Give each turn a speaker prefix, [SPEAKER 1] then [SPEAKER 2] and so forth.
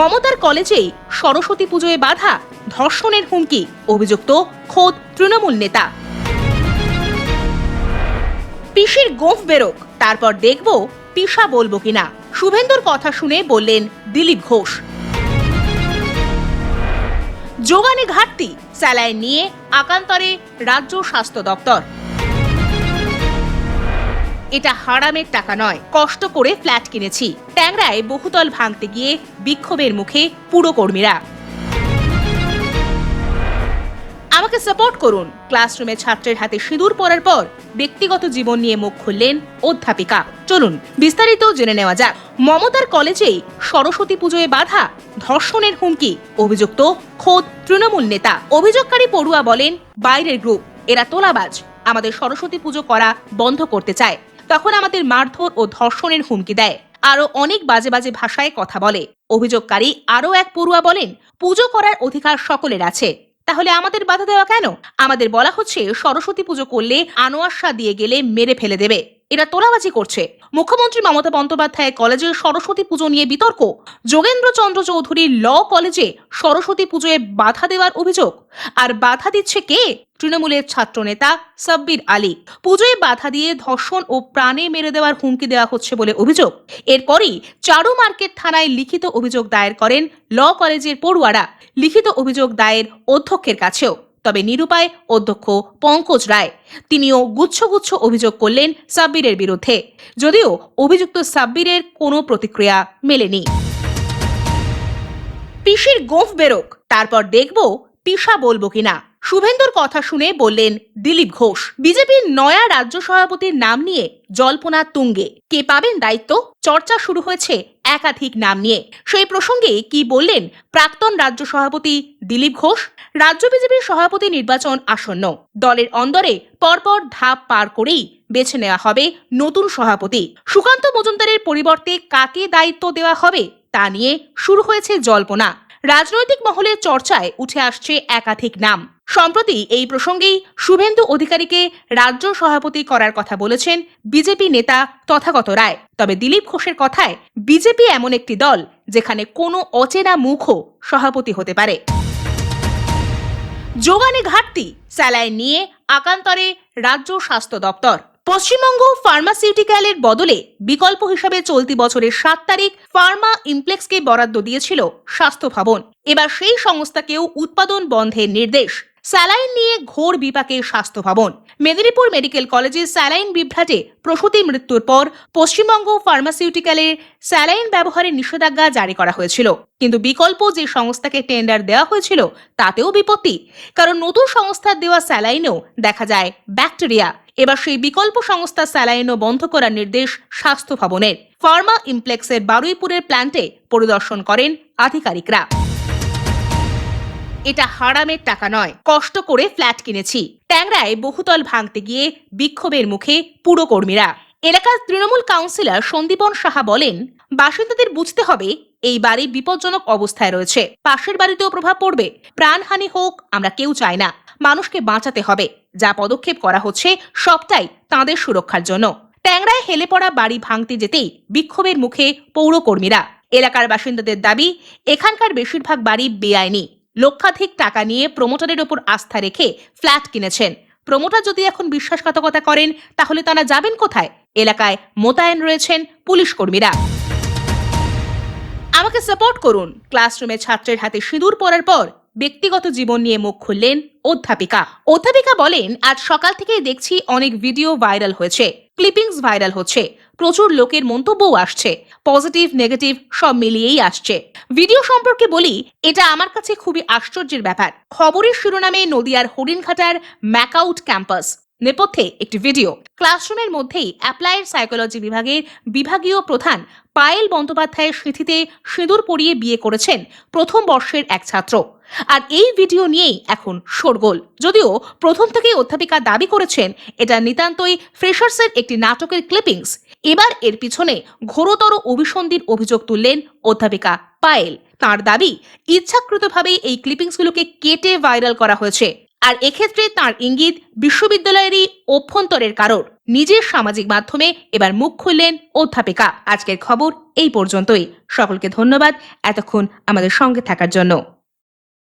[SPEAKER 1] মমতার কলেজেই সরস্বতী পুজোয় বাধা, ধর্ষণের হুমকি, অভিযুক্ত খোদ তৃণমূল নেতা। পিসির গোফ বেরোক, তারপর দেখব পিসা বলব কিনা। শুভেন্দুর কথা শুনে বললেন দিলীপ ঘোষ। যোগানে ঘাটতি, স্যালাইন নিয়ে আকান্তরে রাজ্য স্বাস্থ্য দপ্তর। এটা হারামের টাকা নয়। কষ্ট করে ফ্ল্যাট কিনেছি। ট্যাংরায় বহুতল ভাঙতে গিয়ে বিক্ষোভের মুখে পুরকর্মীরা। আমাকে সাপোর্ট করুন। ক্লাসরুমে ছাত্রের হাতে সিঁদুর পরার পর ব্যক্তিগত জীবন নিয়ে মুখ খুললেন অধ্যাপিকা। চলুন, বিস্তারিত জেনে নেওয়া যাক। মমতার কলেজেই সরস্বতী পুজোয় বাধা, ধর্ষণের হুমকি, অভিযুক্ত খোদ তৃণমূল নেতা। অভিযোগকারী পড়ুয়া বলেন, বাইরের গ্রুপ এরা তোলাবাজ। আমাদের সরস্বতী পুজো করা বন্ধ করতে চায়। তখন আমাদের মারধর ও ধর্ষণের হুমকি দেয়। আরও অনেক বাজে বাজে ভাষায় কথা বলে। অভিযোগকারী আরও এক পড়ুয়া বলেন, পুজো করার অধিকার সকলের আছে। তাহলে আমাদের বাধা দেওয়া কেন? আমাদের বলা হচ্ছে, সরস্বতী পুজো করলে আনোয়াশা দিয়ে গেলে মেরে ফেলে দেবে। এরা তোলাবাজি করছে। মুখ্যমন্ত্রী মমতা বন্দ্যোপাধ্যায় কলেজের সরস্বতী পুজো নিয়ে বিতর্ক। যোগেন্দ্র চন্দ্র চৌধুরীর ল কলেজে সরস্বতী পুজোয় বাধা দেওয়ার অভিযোগ। আর বাধা দিচ্ছে কে? তৃণমূলের ছাত্রনেতা সাব্বির আলী। পুজোয় বাধা দিয়ে ধর্ষণ ও প্রাণে মেরে দেওয়ার হুমকি দেওয়া হচ্ছে বলে অভিযোগ। এরপরই চারু মার্কেট থানায় লিখিত অভিযোগ দায়ের করেন ল কলেজের পড়ুয়ারা। লিখিত অভিযোগ দায়ের অধ্যক্ষের কাছেও। তবে নিরুপায় অধ্যক্ষ পঙ্কজ রায়। তিনিও গুচ্ছগুচ্ছ গুচ্ছ অভিযোগ করলেন সাব্বিরের বিরুদ্ধে। যদিও অভিযুক্ত সাব্বিরের কোনো প্রতিক্রিয়া মেলেনি। পিসির গোফ বেরোক, তারপর দেখব পিসা বলব কিনা। শুভেন্দুর কথা শুনে বললেন, দিলীপ ঘোষ, বিজেপির নয়া রাজ্য সভাপতির নাম নিয়ে জল্পনা তুঙ্গে। কে পাবেন দায়িত্ব? চর্চা শুরু হয়েছে একাধিক নাম নিয়ে। সেই প্রসঙ্গে কি বললেন প্রাক্তন রাজ্য সভাপতি দিলীপ ঘোষ? রাজ্য বিজেপির সভাপতি নির্বাচন আসন্ন। দলের অন্দরে পরপর ধাপ পার করেই বেছে নেওয়া হবে নতুন সভাপতি। সুকান্ত মজুমদারের পরিবর্তে কাকে দায়িত্ব দেওয়া হবে তা নিয়ে শুরু হয়েছে জল্পনা। রাজনৈতিক মহলের চর্চায় উঠে আসছে একাধিক নাম। সম্প্রতি এই প্রসঙ্গেই শুভেন্দু অধিকারীকে রাজ্য সভাপতি করার কথা বলেছেন বিজেপি নেতা তথাগত রায়। তবে দিলীপ ঘোষের কথায়, বিজেপি এমন একটি দল যেখানে কোনো অচেনা মুখও সভাপতি হতে পারে। যোগানে ঘাটতি, স্যালাইন নিয়ে আকান্তরে রাজ্য স্বাস্থ্য দপ্তর। পশ্চিমবঙ্গ ফার্মাসিউটিক্যালের বদলে বিকল্প হিসাবে চলতি বছরের সাত তারিখ ফার্মা ইমপ্লেক্সকে বরাদ্দ দিয়েছিল স্বাস্থ্য ভবন। এবার সেই সংস্থাকেও উৎপাদন বন্ধের নির্দেশ। স্যালাইন নিয়ে ঘোর বিপাকে স্বাস্থ্য ভবন। মেদিনীপুর মেডিকেল কলেজে স্যালাইন বিভ্রাটে প্রসূতি মৃত্যুর পর পশ্চিমবঙ্গ ফার্মাসিউটিক্যালের স্যালাইন ব্যবহারের নিষেধাজ্ঞা জারি করা হয়েছিল। কিন্তু বিকল্প যে সংস্থাকে টেন্ডার দেওয়া হয়েছিল, তাতেও বিপত্তি। কারণ নতুন সংস্থার দেওয়া স্যালাইনেও দেখা যায় ব্যাকটেরিয়া। এবার সেই বিকল্প সংস্থা স্যালাইনও বন্ধ করার নির্দেশ স্বাস্থ্য ভবনের। ফার্মা ইমপ্লেক্সের বারুইপুরের প্ল্যান্টে পরিদর্শন করেন আধিকারিকরা। এটা হারামের টাকা নয়। কষ্ট করে ফ্ল্যাট কিনেছি। ট্যাংরায় বহুতল ভাঙতে গিয়ে বিক্ষোভের মুখে পুরকর্মীরা এলাকার তৃণমূল কাউন্সিলর সন্দীপন সাহা বলেন, বাসিন্দাদের বুঝতে হবে এই বাড়ি বিপজ্জনক অবস্থায় রয়েছে। পাশের বাড়িতেও প্রভাব পড়বে। প্রাণহানি হোক, আমরা কেউ চাই না। মানুষকে বাঁচাতে হবে। যা পদক্ষেপ করা হচ্ছে, সবটাই তাঁদের সুরক্ষার জন্য। ট্যাংরায় হেলে পড়া বাড়ি ভাঙতে যেতেই বিক্ষোভের মুখে পৌরকর্মীরা এলাকার বাসিন্দাদের দাবি, এখানকার বেশিরভাগ বাড়ি বেআইনি। লক্ষাধিক টাকা নিয়ে প্রমোটারের ওপর আস্থা রেখে ফ্ল্যাট কিনেছেন। প্রমোটার যদি এখন বিশ্বাসঘাতকতা করেন, তাহলে তারা যাবেন কোথায়? এলাকায় মোতায়েন রয়েছেন পুলিশ কর্মীরা। আমাকে সাপোর্ট করুন। ক্লাসরুমে ছাত্রের হাতে সিঁদুর পরার পর ব্যক্তিগত জীবন নিয়ে মুখ খুললেন অধ্যাপিকা। অধ্যাপিকা বলেন, আজ সকাল থেকেই দেখছি অনেক ভিডিও ভাইরাল হয়েছে, ক্লিপিংস ভাইরাল হচ্ছে, প্রচুর লোকের মন্তব্যও আসছে, পজিটিভ, নেগেটিভ সব মিলিয়েই আসছে। ভিডিও সম্পর্কে বলি, এটা আমার কাছে খুবই আশ্চর্যের ব্যাপার। খবরের শিরোনামে নদিয়ার হরিণঘাটার ম্যাকআউট ক্যাম্পাস নেপথ্যে একটি ভিডিও। ক্লাসরুমের মধ্যেই অ্যাপ্লাইড সাইকোলজি বিভাগের বিভাগীয় প্রধান পায়েল বন্দ্যোপাধ্যায়ের স্মৃতিতে সিঁদুর পরিয়ে বিয়ে করেছেন প্রথম বর্ষের এক ছাত্র। আর এই ভিডিও নিয়েই এখন শোরগোল। যদিও প্রথম থেকেই অধ্যাপিকা দাবি করেছেন, এটা নিতান্তই ফ্রেশার্সের একটি নাটকের ক্লিপিংস। এবার এর পিছনে ঘোরতর অভিসন্ধির অভিযোগ তুললেন অধ্যাপিকা পায়েল। তার দাবি, ইচ্ছাকৃতভাবেই এই ক্লিপিংসগুলোকে কেটে ভাইরাল করা হয়েছে। আর এক্ষেত্রে তার ইঙ্গিত বিশ্ববিদ্যালয়েরই অভ্যন্তরের কারোর। নিজের সামাজিক মাধ্যমে এবার মুখ খুললেন অধ্যাপিকা। আজকের খবর এই পর্যন্তই। সকলকে ধন্যবাদ। এতক্ষণ আমাদের সঙ্গে থাকার জন্য।